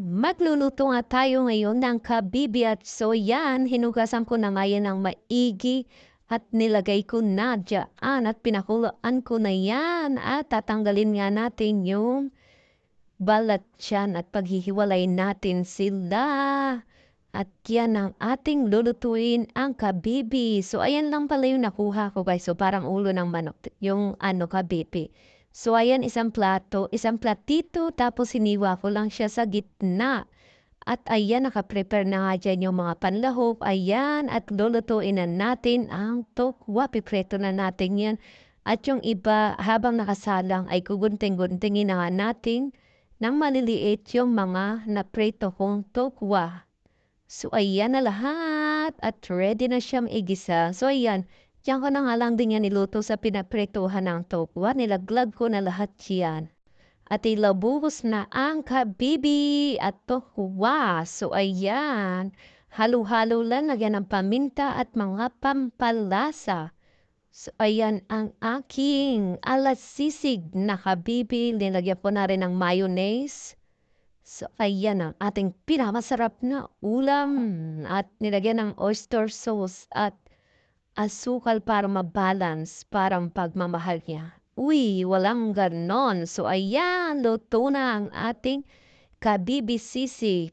Magluluto nga tayo ngayon ng kabibi at so hinugasan ko na nga yan ng maigi at nilagay ko na dyan at pinakuloan ko na yan at tatanggalin nga natin yung balat dyan at paghihiwalay natin sila. At yan ang ating lulutuin ang kabibi. So ayan lang pala yung nakuha ko guys. So parang ulo ng manok yung ano kabibi. So ayan isang plato, isang platito tapos hiniwa ko lang siya sa gitna. At ayan nakaprepare na nga dyan yung mga panlahok. Ayan at lulutuin na natin ang tokwa. Pipreto na natin yan. At yung iba habang nakasalang ay kugunting-guntingin na nga natin ng maliliit yung mga napreto kong tokwa. So, ayan na lahat at ready na siyang igisa. So, ayan, diyan ko na nga lang din yan niluto sa pinapretohan ng tokwa. Nilaglag ko na lahat yan. At ilabubos na ang kabibi at tokwa. So, ayan, halo-halo lang, lagyan ng paminta at mga pampalasa. So, ayan ang aking alasisig na kabibi. Nilagyan ko na rin ng mayonnaise. So, ayan ang ating pinakamasarap na ulam. At nilagyan ng oyster sauce at asukal para mabalance parang pagmamahal niya. Uy, walang ganon. So, ayan, luto na ang ating kabibisisig.